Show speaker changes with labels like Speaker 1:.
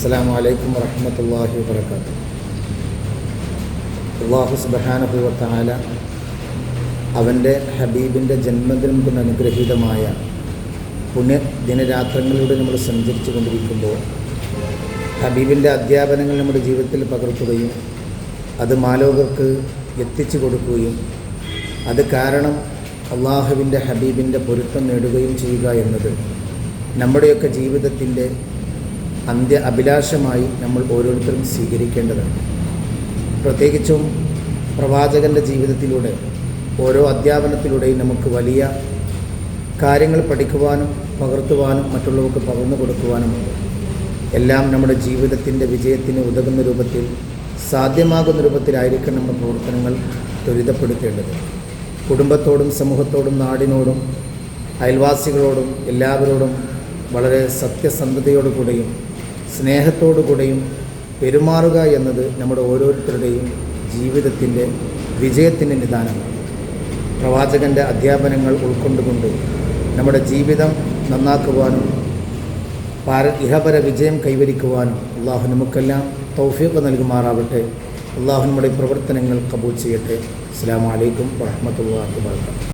Speaker 1: അസ്സാം വലൈക്കും വരഹമത്തല്ലാഹി വാബർക്കാത്തു അള്ളാഹു സുബഹാനുഭവത്താല അവന്റെ ഹബീബിന്റെ ജന്മദിനം കൊണ്ട് അനുഗ്രഹീതമായ പുണ്യ ദിനരാത്രങ്ങളിലൂടെ നമ്മൾ സഞ്ചരിച്ചു കൊണ്ടിരിക്കുമ്പോൾ ഹബീബിന്റെ അധ്യാപനങ്ങൾ നമ്മുടെ ജീവിതത്തിൽ പകർത്തുകയും അത് മാലോകർക്ക് എത്തിച്ചു കൊടുക്കുകയും അത് കാരണം അള്ളാഹുവിന്റെ ഹബീബിന്റെ പൊരുത്തം നേടുകയും ചെയ്യുക എന്നത് നമ്മുടെയൊക്കെ ജീവിതത്തിന്റെ അന്ത്യ അഭിലാഷമായി നമ്മൾ ഓരോരുത്തരും സ്വീകരിക്കേണ്ടതുണ്ട്. പ്രത്യേകിച്ചും പ്രവാചകന്റെ ജീവിതത്തിലൂടെ ഓരോ അധ്യാപനത്തിലൂടെയും നമുക്ക് വലിയ കാര്യങ്ങൾ പഠിക്കുവാനും പകർത്തുവാനും മറ്റുള്ളവർക്ക് പകർന്നു കൊടുക്കുവാനും എല്ലാം നമ്മുടെ ജീവിതത്തിന്റെ വിജയത്തിന് ഉതകുന്ന രൂപത്തിൽ സാധ്യമാകുന്ന രൂപത്തിലായിരിക്കണം നമ്മുടെ പ്രവർത്തനങ്ങൾ ത്വരിതപ്പെടുത്തേണ്ടത്. കുടുംബത്തോടും സമൂഹത്തോടും നാടിനോടും അയൽവാസികളോടും എല്ലാവരോടും വളരെ സത്യസന്ധതയോടുകൂടെയും സ്നേഹത്തോടുകൂടെയും പെരുമാറുക എന്നത് നമ്മുടെ ഓരോരുത്തരുടെയും ജീവിതത്തിന്റെ വിജയത്തിന്റെ നിദാനമാണ് പ്രവാചകന്റെ അധ്യാപനങ്ങൾ ഉൾക്കൊണ്ടുകൊണ്ട് നമ്മുടെ ജീവിതം നന്നാക്കുവാനും പാര ഇഹപര വിജയം കൈവരിക്കുവാനും അള്ളാഹു നമുക്കെല്ലാം തൗഫീഖ് നൽകുമാറാവട്ടെ. അള്ളാഹു നമ്മുടെ പ്രവർത്തനങ്ങൾ കബൂൽ ചെയ്യട്ടെ. അസ്സാം വലൈക്കും വാഹമത്തല്ലാ വാബർക്കാത്തു